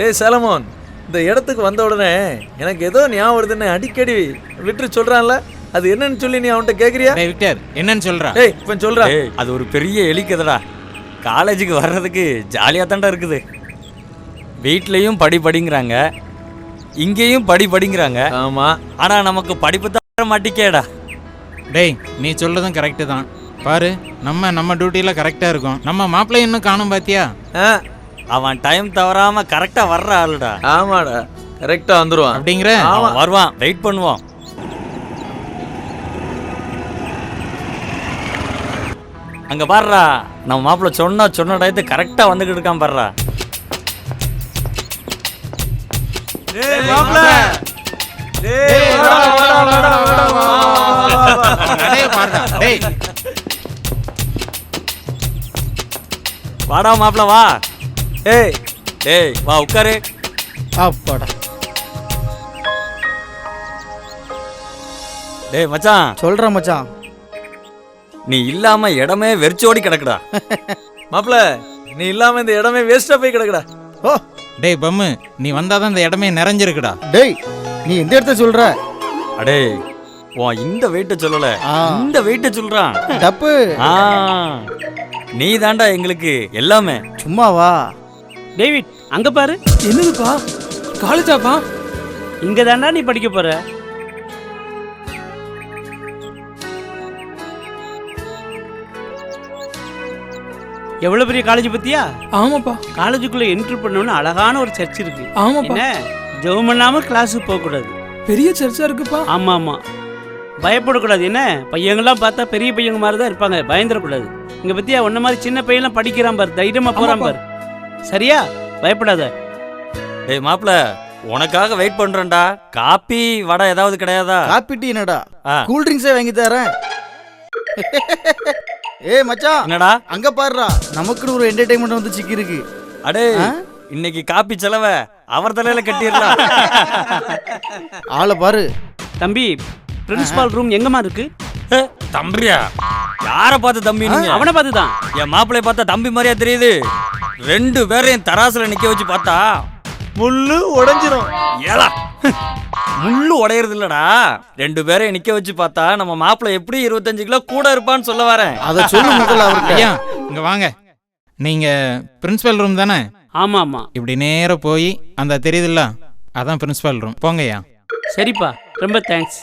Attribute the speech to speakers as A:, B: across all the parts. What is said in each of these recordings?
A: டேய் சேலமோன் இந்த இடத்துக்கு வந்த உடனே எனக்கு ஏதோ ஞாபகம் வருதுன்னு அடிக்கடி விட்டு சொல்றான்ல. அது என்னன்னு சொல்லி நீ அவன்கிட்ட கேக்குறியா?
B: டேய் விக்டர் என்னன்னு சொல்றா?
A: டேய் இப்ப சொல்றா.
C: ஏய் அது ஒரு பெரிய எலிக்கதடா. காலேஜுக்கு வர்றதுக்கு ஜாலியாக தான்டா இருக்குது. வீட்லேயும் படி படிங்கிறாங்க. இங்கேயும் படி படிங்கிறாங்க.
A: ஆமா.
C: ஆனால் நமக்கு படிப்பு தான் மாட்டிக்கேடா.
B: டேய் நீ சொல்றதும் கரெக்டு தான். பாரு நம்ம நம்ம டியூட்டியில் கரெக்டாக இருக்கோம். நம்ம மாப்பிள்ளை இன்னும் காணும் பாத்தியா?
A: ஆ,
C: அவன் டைம் தவறாம கரெக்டாக வர்ற ஆளுடா
A: ஆமாடா கரெக்டா வந்துருவான்
B: அப்படிங்கிற
C: அவன் வருவான் வெயிட் பண்ணுவோம் அங்க பாருடா நம்ம மாப்பிள்ள சொன்னா சொன்ன டயத்து கரெக்டா வந்துகிட்டு இருக்கான் பாருடா
A: டேய் மாப்ள டேய் வாடா, வாடா, வாடா, வாடா, வா, வா, வா, வா.
B: நடைய பாருடா டேய்
C: வாடா மாப்பிள்ள வா
A: ஏய்
C: டேய் வா உட்காரு.
D: அப்பாடா
C: டேய் மச்சான்.
D: சொல்கிறேன் மச்சான்.
C: நீ இல்லாம இடமே வெறிச்சோடி கிடக்குடா.
A: மாப்ள நீ இல்லாம இந்த இடமே வேஸ்டா போய் கிடக்குடா.
D: ஓ.
B: டேய் பம்மு நீ வந்தாதான் இந்த இடமே நிறைஞ்சிருக்குடா.
D: டேய் நீ எந்த இடத்த சொல்ற?
C: அடே உன் இந்த வெயிட்ட சொல்லல. இந்த வெயிட்ட சொல்றான்.
D: டப்பு.
C: ஆ. நீ தாண்டா எங்களுக்கு எல்லாமே.
D: சும்மாவா?
E: டேவிட் அங்க பாரு.
F: என்னதுப்பா? காலேஜாப்பா?
E: இங்க தாண்டா நீ படிக்க போற. எவ்வளவு பெரிய காலேஜ் பத்தியா?
F: ஆமாப்பா.
E: காலேஜுக்குள்ள என்ட்ரி பண்ணோன்னு அழகான ஒரு சர்ச் இருக்கு.
F: ஆமாப்பா.
E: என்ன? ஜெபம் பண்ணாம கிளாஸுக்கு போக கூடாது
F: பெரிய சர்ச்சா இருக்குப்பா.
E: ஆமா ஆமா பயப்படக்கூடாது. என்ன? பையங்கள்லாம் பார்த்தா பெரிய பையங்க மாதிரி தான் இருப்பாங்க. பயந்துடக்கூடாது. இங்க பத்தியா? உன்ன மாதிரி சின்ன பையன்லாம் படிக்கிறான் பாரு. தைரியமா போறான். பாரு. சரியா? பயப்படாத.
C: டேய் மாப்பிள உனக்காக வெயிட் பண்றேன்டா. காப்பி வடை ஏதாவது கிடையாதா?
D: காப்பி டீ என்னடா?
C: ஆ.
D: கூல் ட்ரிங்க்ஸே வாங்கி தரேன். ஏய் மச்சான்
C: என்னடா?
D: அங்க பாருடா. நமக்குன்னு ஒரு என்டர்டைன்மெண்ட் வந்து சிக்கி இருக்கு.
C: அடே? இன்னைக்கு காப்பி செலவ அவர் தலையில கட்டிடலாம்.
D: ஆளை பாரு.
E: தம்பி பிரின்சிபால் ரூம் எங்கம்மா இருக்கு?
C: தம்பியா? யார பார்த்து தம்பி நீங்க?
E: அவனை பார்த்து தான்
C: என் மாப்பிளைய பார்த்தா தம்பி மாதிரியா தெரியுது. ரெண்டு பேரையும் தராசுல நிக்க வச்சு பார்த்தா
A: முள்ளு உடைஞ்சிரும்.
C: ஏலா முள்ளு உடையறது இல்லடா. ரெண்டு பேரையும் நிக்க வச்சு பார்த்தா நம்ம மாப்பிள்ளை எப்படி இருபத்தஞ்சு கிலோ கூட இருப்பான்னு சொல்ல வரேன்.
D: அதை சொல்லு முதல்ல அவர்கிட்ட.
B: ஐயா இங்க வாங்க. நீங்க பிரின்சிபல் ரூம் தானே?
E: ஆமா ஆமா
B: இப்படி நேரா போய் அந்த தெரியுதுல்ல அதான் பிரின்சிபல் ரூம். போங்கய்யா.
E: சரிப்பா. ரொம்ப தேங்க்ஸ்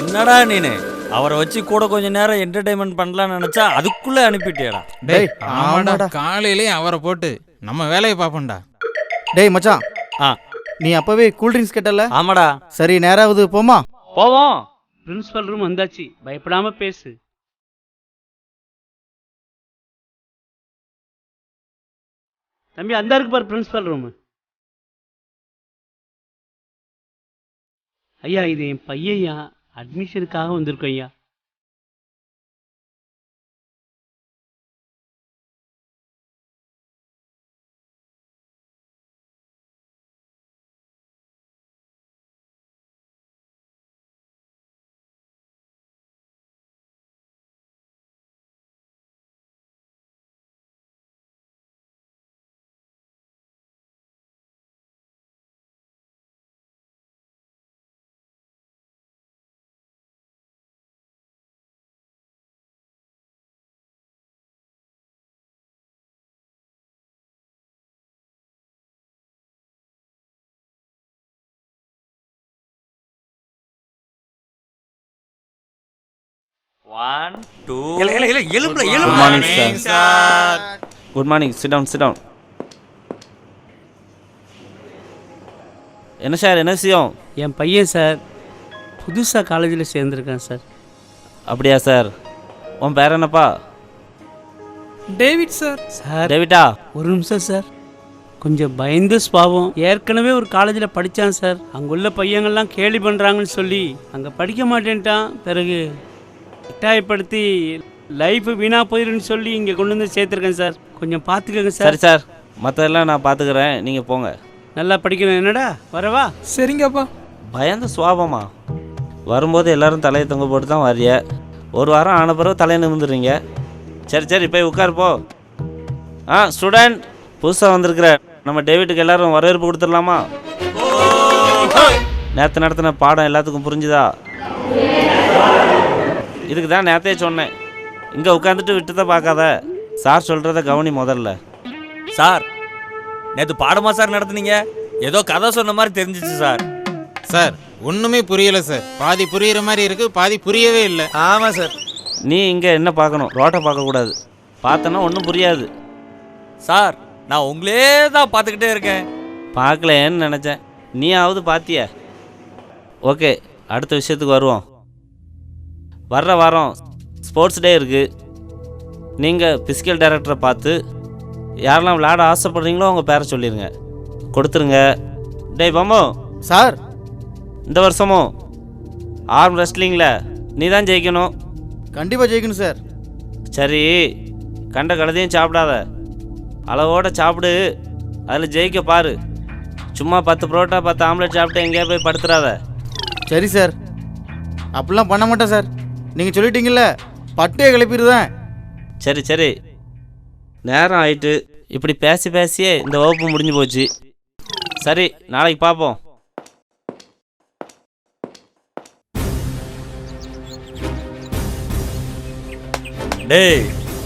C: என்னடா நீனு? அவரை வச்சு கூட கொஞ்ச நேரம் என்டர்டைன்மெண்ட் பண்ணலாம்னு நினைச்சா அதுக்குள்ள அனுப்பிட்டியாடா
B: டேய் ஆமாடா. காலையிலே அவரை போட்டு நம்ம வேலையை பார்ப்போம்டா.
D: டேய் மச்சான்.
C: ஆ.
D: நீ அப்பவே கூல் ட்ரிங்க்ஸ் கேட்டல?
C: ஆமாடா.
D: சரி நேராவது போமா?
C: போவோம்.
E: பிரின்சிபல் ரூம் வந்தாச்சு. பயப்படாம பேசு. தம்பி அந்த இருக்கு பாரு பிரின்சிபல் ரூம் ஐயா இது என் பையன்யா? அட்மிஷனுக்காக வந்திருக்கோம் ஐயா.
C: One two
G: morning, sir. Good morning sit down sit down என்ன சார் என்ன விஷயம்?
E: என் பையன் சார் புதுசாக காலேஜில் சேர்ந்துருக்கான் சார்
G: அப்படியா சார் உன் பேர் என்னப்பா?
F: டேவிட் சார்
E: சார்
G: டேவிட்டா?
E: ஒரு நிமிஷம் சார் கொஞ்சம் பயந்து சுபாவம். ஏற்கனவே ஒரு காலேஜில் படித்தான் சார் அங்குள்ள பையங்கள்லாம் கேலி பண்ணுறாங்கன்னு சொல்லி அங்கே படிக்க மாட்டேன்ட்டான். பிறகு கட்டாயப்படுத்தி லைஃப் வீணாக போயிருன்னு சொல்லி இங்கே கொண்டு வந்து சேர்த்துருக்கேன் சார். கொஞ்சம் பார்த்துக்கோங்க சார்.
G: சரி சார். மற்றதெல்லாம் நான் பார்த்துக்கிறேன். நீங்கள் போங்க.
E: நல்லா படிக்கணும். என்னடா? வரவா
F: சரிங்கப்பா.
G: பயந்த சுவாபமா? வரும்போது எல்லாரும் தலையை தொங்க போட்டு தான் வரிய? ஒரு வாரம் ஆன பிறகு தலையை நிமிந்துடுறீங்க சரி சரி போய் உட்காரு போ. ஆ ஸ்டூடெண்ட் புதுசாக வந்திருக்கிற. நம்ம டேவிட்டுக்கு எல்லாரும் வரவேற்பு கொடுத்துடலாமா? நேற்று நடத்தின பாடம் எல்லாத்துக்கும் புரிஞ்சுதா? இதுக்கு தான் நேற்றே சொன்னேன். இங்கே உட்காந்துட்டு விட்டு தான் பார்க்காத. சார் சொல்கிறத கவனி முதல்ல.
C: சார் நேற்று பாடமா சார் நடத்துனீங்க? ஏதோ கதை சொன்ன மாதிரி தெரிஞ்சிச்சு சார்.
B: சார் ஒன்றுமே புரியல சார். பாதி புரியுற மாதிரி இருக்கு பாதி புரியவே இல்லை.
A: ஆமாம் சார்.
G: நீ இங்கே என்ன பார்க்கணும்? ரோட்டை பார்க்கக்கூடாது பார்த்தனா ஒன்றும் புரியாது.
C: சார் நான் உங்களே தான் பார்த்துக்கிட்டே இருக்கேன்.
G: பார்க்கலேன்னு நினச்சேன். நீயாவது பார்த்திய? ஓகே அடுத்த விஷயத்துக்கு வருவோம். வர்ற வாரம் ஸ்போர்ட்ஸ் டே இருக்குது நீங்கள் பிசிக்கல் டைரக்டரை பார்த்து யாரெல்லாம் விளையாட ஆசைப்படுறீங்களோ உங்கள் பேரை சொல்லிடுங்க கொடுத்துருங்க. டேய் பம்மோ
D: சார்.
G: இந்த வருஷமும் ஆர்ம் ரெஸ்லிங்கில் நீ தான் ஜெயிக்கணும்.
D: கண்டிப்பாக ஜெயிக்கணும் சார்.
G: சரி கண்ட கழுதையும் சாப்பிடாத. அளவோட சாப்பிடு. அதில் ஜெயிக்க பாரு. சும்மா பத்து புரோட்டா பத்து ஆம்லெட் சாப்பிட்டு எங்கேயா போய் படுத்துறாத.
D: சரி சார். அப்படிலாம் பண்ண மாட்டேன் சார். நீங்கள் சொல்லிட்டீங்கல்ல பட்டையை கிளப்பிடுதேன்.
G: சரி சரி. நேரம் ஆயிட்டு இப்படி பேசி பேசியே இந்த வகுப்பு முடிஞ்சு போச்சு. சரி நாளைக்கு பார்ப்போம்
C: டேய்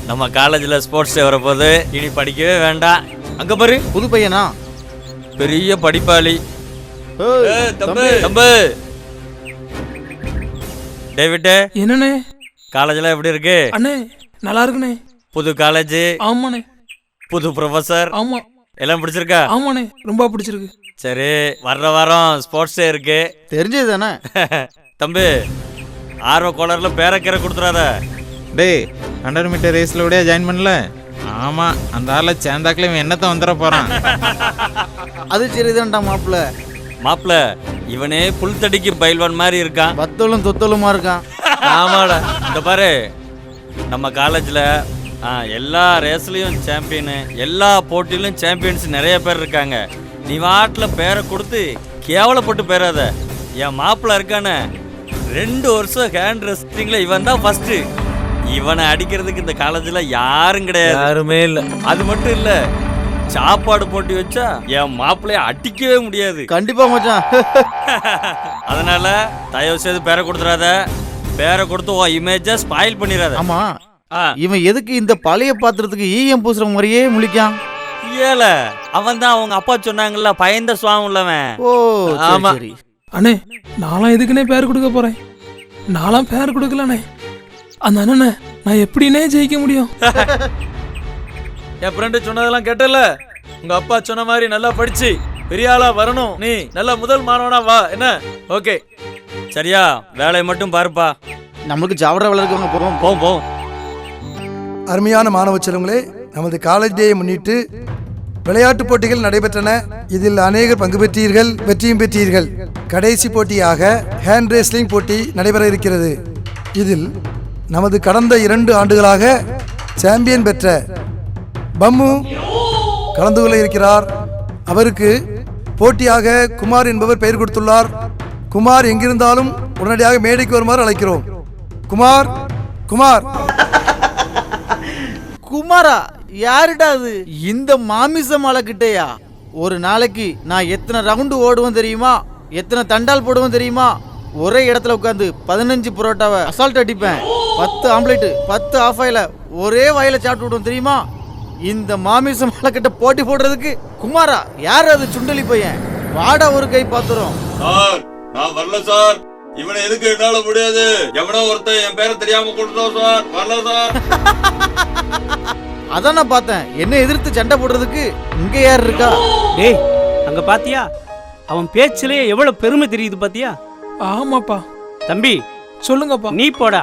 C: நம்ம காலேஜில் ஸ்போர்ட்ஸ் டே வரப்போகுது. இனி படிக்கவே வேண்டாம். அங்கே பாரு.
D: புது பையனா?
C: பெரிய படிப்பாளி. தம்பு.
D: தம்பி.
C: டேவிட்டு
F: என்னண்ணே?
C: காலேஜ்லாம் எப்படி இருக்கு?
F: அண்ணே நல்லா இருக்குண்ணே.
C: புது காலேஜ்.
F: ஆமாண்ணே.
C: புது ப்ரொஃபசர்
F: ஆமா.
C: எல்லாம் பிடிச்சிருக்கா?
F: ஆமாண்ணே ரொம்ப பிடிச்சிருக்கு.
C: சரி வர்ற வாரம் ஸ்போர்ட்ஸ் டே இருக்கு.
D: தெரிஞ்சது தானே
C: தம்பி ஆர்வ கோளரில் பேரக்கரை கொடுத்துறாத.
B: டேய் ஹண்ட்ரட் மீட்டர் ரேஸில் விட ஜாயின் பண்ணல? ஆமாம் அந்த ஆளை சேர்ந்தாக்கில் இவன் என்னத்தை வந்துட போகிறான்
D: அது சரிதான்டா மாப்பிள்ள.
C: மாப்பிள இவனே புல்தடிக்கு பயில்வான் மாதிரி இருக்கான்.
D: பத்தலும் தொத்தலுமா இருக்கான்.
C: ஆமாடா. இந்த பாரு நம்ம காலேஜில் எல்லா ரேஸ்லேயும் சாம்பியனு எல்லா போட்டியிலும் சாம்பியன்ஸ் நிறைய பேர் இருக்காங்க. நீ வாட்டில் பேரை கொடுத்து கேவலப்பட்டு பேராத. என் மாப்பிள்ள இருக்கானே ரெண்டு வருஷம் ஹேண்ட் ரெஸ்டிங்கில் இவன் தான் ஃபஸ்ட்டு இவனை அடிக்கிறதுக்கு இந்த காலேஜில் யாரும் கிடையாது.
A: யாருமே இல்லை.
C: அது மட்டும் இல்லை சாப்பாடு போட்டி வச்சா என் மாப்பிள்ளைய அடிக்கவே முடியாது.
D: கண்டிப்பா மச்சான்.
C: அதனால தயவு செய்து பேரை கொடுத்துறாத. பேரை கொடுத்து உன் இமேஜை ஸ்பாயில் பண்ணிடாத
D: ஆமா. இவன் எதுக்கு இந்த பழைய பாத்திரத்துக்கு ஈயம் பூசுற மாதிரியே முழிக்கான்?
C: ஏல அவன் தான் அவங்க அப்பா சொன்னாங்கல்ல பயந்த சுவாமி உள்ளவன்.
D: ஓ
C: ஆமா.
D: சரி.
F: அண்ணே நான்லாம் எதுக்குண்ணே பேர் கொடுக்க போறேன்? நான்லாம் பேர் கொடுக்கலண்ணே. அந்த அண்ணனை நான் எப்படின்னே ஜெயிக்க முடியும்?
A: என் ஃப்ரெண்டு சொன்னதெல்லாம் கேட்டல? உங்க அப்பா சொன்ன மாதிரி நல்லா படிச்சு பெரிய ஆளா வரணும். நீ நல்ல முதல் மாணவனா வா என்ன? ஓகே.
C: சரியா வேலையை மட்டும் பாருப்பா.
D: நம்மளுக்கு ஜாவட வளர்க்கவங்க போறோம்
C: போம் போம்
H: அருமையான மாணவ செல்வங்களே நமது காலேஜ் டேயை முன்னிட்டு விளையாட்டுப் போட்டிகள் நடைபெற்றன. இதில் அநேகர் பங்கு பெற்றீர்கள் வெற்றியும் பெற்றீர்கள். கடைசி போட்டியாக ஹேண்ட் ரேஸ்லிங் போட்டி நடைபெற இருக்கிறது. இதில் நமது கடந்த இரண்டு ஆண்டுகளாக சாம்பியன் பெற்ற பம்மு கலந்து கொள்ள இருக்கிறார். அவருக்கு போட்டியாக குமார் என்பவர் பெயர் கொடுத்துள்ளார். குமார் எங்கிருந்தாலும் உடனடியாக மேடைக்கு வருமாறு அழைக்கிறோம். குமார் குமார்.
D: குமாரா யாருடா அது? இந்த மாமிசம் மலை கிட்டேயா? ஒரு நாளைக்கு நான் எத்தனை ரவுண்டு ஓடுவேன் தெரியுமா? எத்தனை தண்டால் போடுவேன் தெரியுமா? ஒரே இடத்துல உட்காந்து பதினஞ்சு புரோட்டாவை அசால்ட் அடிப்பேன். பத்து ஆம்லேட்டு பத்து ஆஃப் ஆயில ஒரே வாயில சாப்பிட்டு விடுவோம் தெரியுமா? இந்த மாமிச மலை கிட்ட போட்டி போடுறதுக்கு குமாரா யார் அது சுண்டலி பையன்? வாடா ஒரு கை பாத்துறோம்.
I: சார் நான் வரல சார். இவனை எதுக்கு என்னால முடியாது? எவனோ ஒருத்தன் என் பேரை தெரியாம கொடுத்தோம் சார். வரல சார்.
D: அதான் நான் பார்த்தேன். என்ன எதிர்த்து சண்டை போடுறதுக்கு இங்க யார் இருக்கா?
E: டேய் அங்க பாத்தியா? அவன் பேச்சிலேயே எவ்வளவு பெருமை தெரியுது பாத்தியா?
F: ஆமாப்பா.
E: தம்பி
F: சொல்லுங்கப்பா.
E: நீ போடா.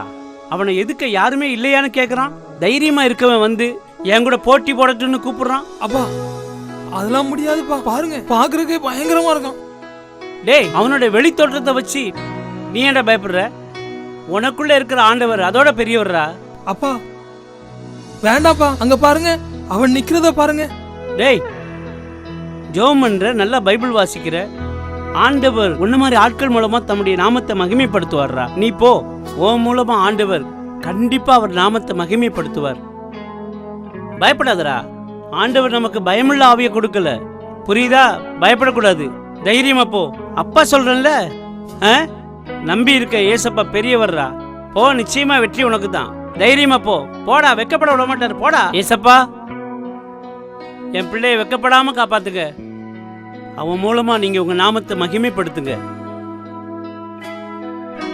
E: அவனை எதுக்க யாருமே இல்லையான்னு கேக்குறான். தைரியமா இருக்கவன் வந்து என் கூட போட்டி போடட்டுன்னு கூப்பிடுறான்.
F: அப்பா. அதெல்லாம் முடியாதுப்பா. பாருங்க. பாக்குறதுக்கு பயங்கரமா இருக்கும்.
E: டேய் அவனோட வெளி தோற்றத்தை வச்சு நீ ஏன்டா பயப்படுற? உனக்குள்ள இருக்கிற ஆண்டவர் அதோட பெரியவர்ரா?
F: அப்பா. வேண்டாப்பா. அங்க பாருங்க. அவன் நிக்கிறத பாருங்க.
E: டேய் ஜோம் பண்ற நல்லா பைபிள் வாசிக்கிற ஆண்டவர் உன்ன மாதிரி ஆட்கள் மூலமா தம்முடைய நாமத்தை மகிமைப்படுத்துவார்ரா? நீ போ. உன் மூலமா ஆண்டவர் கண்டிப்பா அவர் நாமத்தை மகிமைப்படுத்துவார். பயப்படாதடா. ஆண்டவர் நமக்கு பயமுள்ள ஆவியை கொடுக்கல. புரியுதா? பயப்படக்கூடாது. தைரியமா போ. அப்பா சொல்றேன்ல? ஆ? நம்பி இருக்க ஏசப்பா பெரியவர்ரா. போ நிச்சயமா வெற்றி உனக்கு தான் தைரியமா போ. போடா வெக்கப்பட விட மாட்டார். போடா. ஏசப்பா என் பிள்ளைய வெக்கப்படாம காப்பாத்துங்க. அவன் மூலமா நீங்க உங்க நாமத்தை மகிமைப்படுத்துங்க.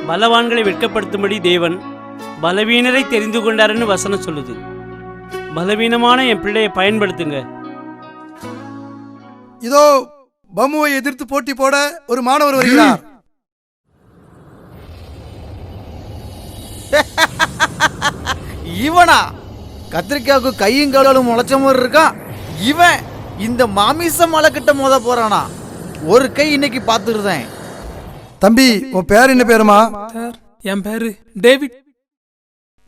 E: பலவான்களை வெட்கப்படுத்தும்படி தேவன் பலவீனரை தெரிந்து கொண்டாருன்னு வசனம் சொல்லுது. பலவீனமான என் பிள்ளையை பயன்படுத்துங்க.
H: இதோ பம்முவை எதிர்த்து போட்டி போட ஒரு மாணவர் வருகிறார்.
D: இவனா? கத்திரிக்காவுக்கு கையும் காலும் முளைச்ச மாதிரி இருக்கான் இவன் இந்த மாமிச மலை கிட்ட மோத போறானா? ஒரு கை இன்னைக்கு பார்த்துருந்தேன்
H: தம்பி உன் பேர் என்ன பேருமா?
F: என் பேரு டேவிட்.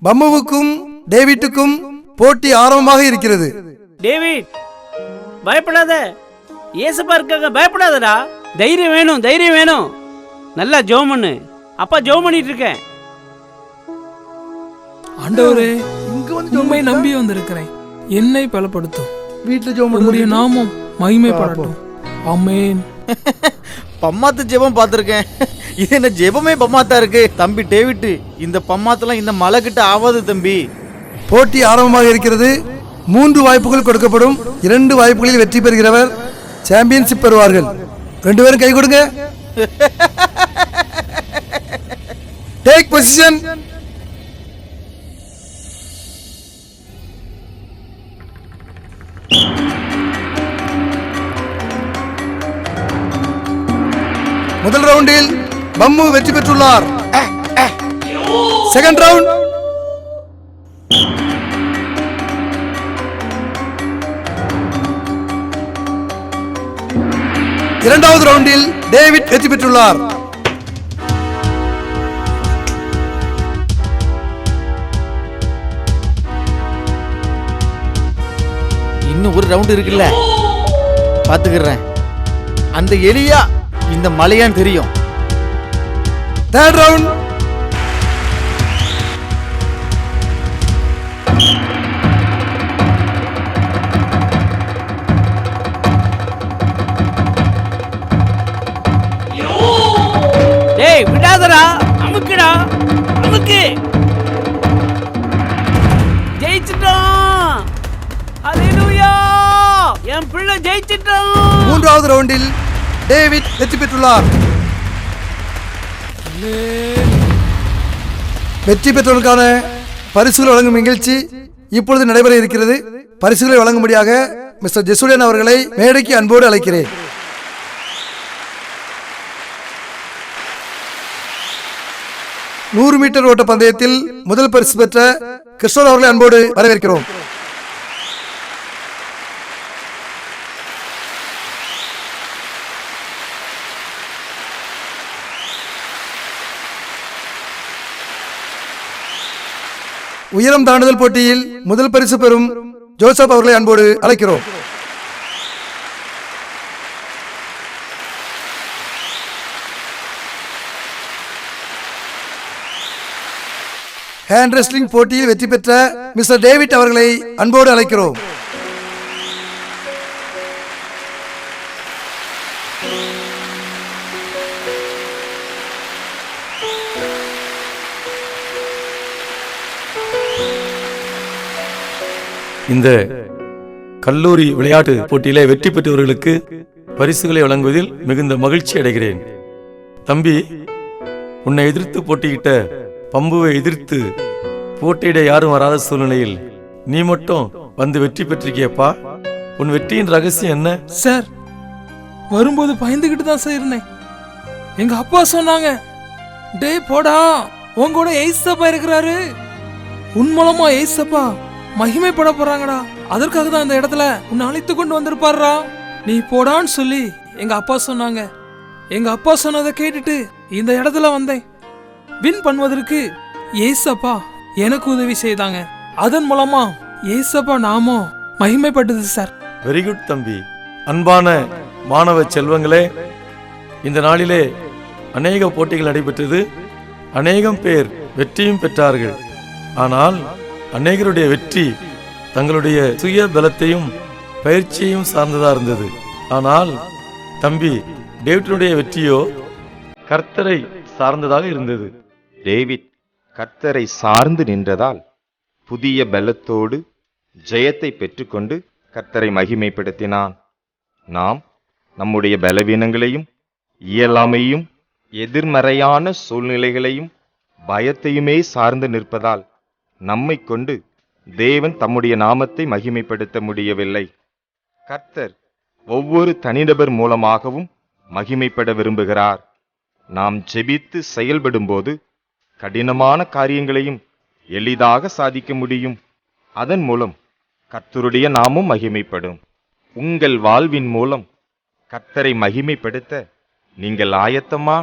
H: பம்முவுக்கும் டேவிட்டுக்கும் போட்டி ஆரம்பமாக இருக்கிறது.
E: டேவிட் பயப்படாத. ஏசப்பா இருக்காங்க பயப்படாதடா. தைரியம் வேணும் தைரியம் வேணும். நல்லா ஜெபம் பண்ணு அப்பா ஜெபம் பண்ணிட்டு இருக்கேன்.
F: ஆண்டவரே
H: இங்க வந்து
F: உண்மை நம்பி வந்திருக்கிறேன். என்னை பலப்படுத்தும்.
H: வீட்டுல ஜோம்
F: உம்முடைய நாமம் மகிமைப்படட்டும். ஆமென்.
D: பம்மாத்து ஜெபம் பார்த்துருக்கேன். இது என்ன ஜெபமே பம்மாத்தா இருக்கு. தம்பி டேவிட் இந்த பம்மாத்தெல்லாம் இந்த மலை கிட்ட ஆவாது தம்பி.
H: போட்டி ஆரம்பமாக இருக்கிறது. மூன்று வாய்ப்புகள் கொடுக்கப்படும். இரண்டு வாய்ப்புகளில் வெற்றி பெறுகிறவர் சாம்பியன்ஷிப் பெறுவார்கள். ரெண்டு பேரும் கை கொடுங்க. டேக் பொசிஷன் முதல் ரவுண்டில் பம்மு வெற்றி பெற்றுள்ளார். செகண்ட் ரவுண்ட் இரண்டாவது ரவுண்டில் டேவிட் வெற்றி பெற்றுள்ளார்.
D: இன்னும் ஒரு ரவுண்ட் இருக்குல்ல? பாத்துக்கிறேன் அந்த எலியா இந்த மலையான்னு தெரியும்.
H: தேர்ட் ரவுண்ட்
E: டேய் அமுக்குடா. அமுக்கு. ஜெயிச்சிட்டோம். ஹalleluya. என் பிள்ளை ஜெயிச்சிட்டோம்.
H: மூன்றாவது ரவுண்டில் டேவிட் வெற்றி பெற்றுள்ளார். வெற்றி பெற்றவர்களுக்கான பரிசுகள் வழங்கும் நிகழ்ச்சி இப்பொழுது நடைபெற இருக்கிறது. பரிசுகளை வழங்கும்படியாக மிஸ்டர் ஜெசுலியன் அவர்களை மேடைக்கு அன்போடு அழைக்கிறேன். நூறு மீட்டர் ஓட்ட பந்தயத்தில் முதல் பரிசு பெற்ற கிருஷ்ணன் அவர்களை அன்போடு வரவேற்கிறோம். உயரம் தாண்டுதல் போட்டியில் முதல் பரிசு பெறும் ஜோசப் அவர்களை அன்போடு அழைக்கிறோம். ஹேண்ட் ரெஸ்லிங் போட்டியில் வெற்றி பெற்ற மிஸ்டர் டேவிட் அவர்களை அன்போடு அழைக்கிறோம்.
J: இந்த கல்லூரி விளையாட்டு போட்டியிலே வெற்றி பெற்றவர்களுக்கு பரிசுகளை வழங்குவதில் மிகுந்த மகிழ்ச்சி அடைகிறேன். தம்பி உன்னை எதிர்த்து போட்டியிட்ட பம்புவை எதிர்த்து போட்டியிட யாரும் வராத சூழ்நிலையில் நீ மட்டும் வந்து வெற்றி பெற்றிருக்கியப்பா. உன் வெற்றியின் ரகசியம் என்ன?
F: சார் வரும்போது பயந்துகிட்டு தான் சார் இருந்தேன். எங்க அப்பா சொன்னாங்க டேய் போடா உன் கூட ஏசப்பா இருக்கிறாரு. உன் மூலமா ஏசப்பா மகிமைப்பட போறாங்கடா. அதற்காக தான் இந்த இடத்துல உன்னை அழைத்து கொண்டு வந்திருப்பாருடா. நீ போடான்னு சொல்லி எங்க அப்பா சொன்னாங்க. எங்க அப்பா சொன்னதை கேட்டுட்டு இந்த இடத்துல வந்தேன். வின் பண்ணுவதற்கு ஏசப்பா எனக்கு உதவி செய்தாங்க. அதன் மூலமா ஏசப்பா நாமோ மகிமைப்பட்டது சார்.
J: வெரி குட் தம்பி. அன்பான மாணவ செல்வங்களே இந்த நாளிலே அநேக போட்டிகள் நடைபெற்றது. அநேகம் பேர் வெற்றியும் பெற்றார்கள். ஆனால் அநேகருடைய வெற்றி தங்களுடைய சுய பலத்தையும் பயிற்சியையும் சார்ந்ததா இருந்தது. ஆனால் தம்பி டேவிட்டனுடைய வெற்றியோ கர்த்தரை சார்ந்ததாக இருந்தது.
K: டேவிட் கர்த்தரை சார்ந்து நின்றதால் புதிய பலத்தோடு ஜெயத்தை பெற்றுக்கொண்டு கர்த்தரை மகிமைப்படுத்தினான். நாம் நம்முடைய பலவீனங்களையும் இயலாமையும் எதிர்மறையான சூழ்நிலைகளையும் பயத்தையுமே சார்ந்து நிற்பதால் நம்மை கொண்டு தேவன் தம்முடைய நாமத்தை மகிமைப்படுத்த முடியவில்லை. கர்த்தர் ஒவ்வொரு தனிநபர் மூலமாகவும் மகிமைப்பட விரும்புகிறார். நாம் ஜெபித்து செயல்படும்போது கடினமான காரியங்களையும் எளிதாக சாதிக்க முடியும். அதன் மூலம் கர்த்தருடைய நாமும் மகிமைப்படும். உங்கள் வாழ்வின் மூலம் கர்த்தரை மகிமைப்படுத்த நீங்கள் ஆயத்தமா?